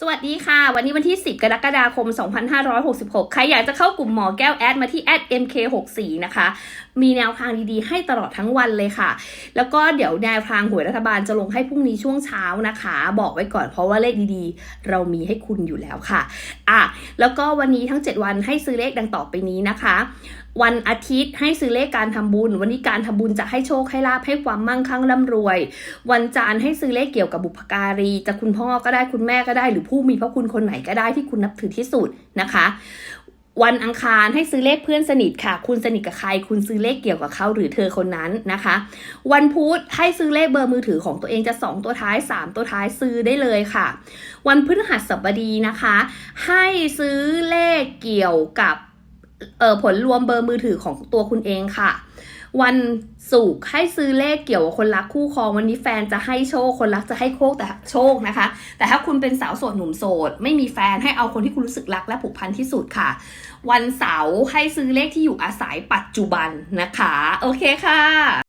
สวัสดีค่ะ วันนี้วันที่ 10 กรกฎาคม 2566 ใครอยากจะเข้ากลุ่มหมอแก้วแอดมาที่แอด @mk64 นะคะ มีแนวทางดีๆ ให้ตลอดทั้งวันเลยค่ะ แล้วก็เดี๋ยวแนวทางหวยรัฐบาลจะลงให้พรุ่งนี้ช่วงเช้านะคะ บอกไว้ก่อนเพราะว่าเลขดีๆ เรามีให้คุณอยู่แล้วค่ะอะ แล้วก็วันนี้ทั้ง 7 วันให้ซื้อเลขดังต่อไปนี้นะคะ วันอาทิตย์ให้ซื้อเลขการทำบุญ วันนี้การทำบุญจะให้โชคให้ลาภให้ความมั่งคั่งร่ำรวย วันจันทร์ให้ซื้อเลขเกี่ยวกับบุพการีจะคุณพ่อก็ได้คุณแม่ก็ได้ หรือผู้มีพระคุณคนไหนก็ได้ที่คุณนับถือที่สุดนะคะวันอังคารให้ซื้อเลขเพื่อนสนิทค่ะ คุณสนิทกับใคร คุณซื้อเลขเกี่ยวกับเขาหรือเธอคนนั้นนะคะ วันพุธให้ซื้อเลขเบอร์มือถือของตัวเองจะ 2 ตัวท้าย 3 ตัวท้ายซื้อได้เลยค่ะ วันพฤหัสบดีนะคะ ให้ซื้อเลขเกี่ยวกับ เออผลรวมเบอร์มือถือของตัวคุณเองค่ะ วันศุกร์ให้ซื้อเลขเกี่ยวกับคนรักคู่ครองวันนี้แฟนจะให้โชค คนรักจะให้โคกแต่โชคนะคะ แต่ถ้าคุณเป็นสาวโสดหนุ่มโสด ไม่มีแฟนให้เอาคนที่คุณรู้สึกรักและผูกพันที่สุดค่ะ วันเสาร์ให้ซื้อเลขที่อยู่อาศัยปัจจุบันนะคะ โอเคค่ะ